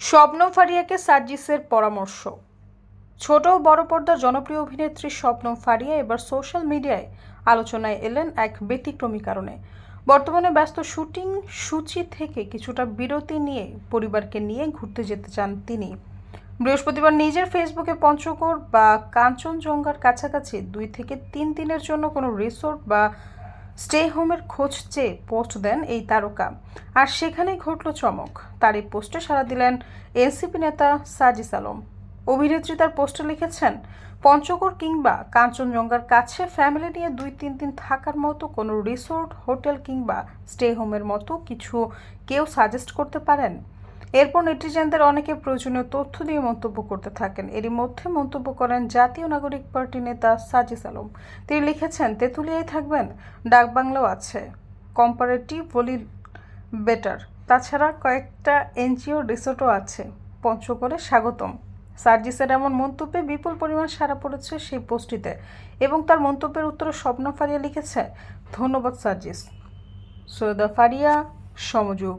শবনম ফারিয়াকে সার্জিসের পরামর্শ। ছোট ও বড় পর্দার জনপ্রিয় অভিনেত্রী শবনম ফারিয়া এবার সোশ্যাল মিডিয়ায় আলোচনায় এলেন এক ব্যতিক্রমী কারণে। বর্তমানে ব্যস্ত শুটিং সূচি থেকে কিছুটা বিরতি নিয়ে পরিবারকে নিয়ে ঘুরতে যেতে চান তিনি। বৃহস্পতিবার নিজের ফেসবুকে পঞ্চগড় বা কাঞ্চনজঙ্ঘার কাছাকাছি দুই থেকে তিন দিনের জন্য কোনো রিসোর্ট বা স্টে হোমের খোঁজ চেয়ে পোস্ট দেন এই তারকা। আর সেখানেই ঘটল চমক। তার এই পোস্টে সাড়া দিলেন এনসিপি নেতা সাজিস আলম। অভিনেত্রী তার পোস্টে লিখেছেন, পঞ্চগড় কিংবা কাঞ্চনজঙ্ঘার কাছে ফ্যামিলি নিয়ে দুই তিন দিন থাকার মতো কোনো রিসোর্ট, হোটেল কিংবা স্টে হোমের মতো কিছু কেউ সাজেস্ট করতে পারেন? এরপর নেটিজেনদের অনেকে প্রয়োজনীয় তথ্য দিয়ে মন্তব্য করতে থাকেন। এরই মধ্যে মন্তব্য করেন জাতীয় নাগরিক পার্টি নেতা সাজিস আলম। তিনি লিখেছেন, তেঁতুলিয়ায় থাকবেন ডাকবাংলাও আছে। কম্পারেটিভ বলি বেটার। তাছাড়া কয়েকটা এনজিও রিসোর্টও আছে। পঞ্চগড়ে স্বাগতম। সার্জিসের এমন মন্তব্যে বিপুল পরিমাণ সাড়া পড়েছে সেই পোস্টটিতে এবং তার মন্তব্যের উত্তরে স্বপ্ন ফারিয়া লিখেছে, ধন্যবাদ সার্জিস। সৈয়দা ফারিয়া, সমযোগ।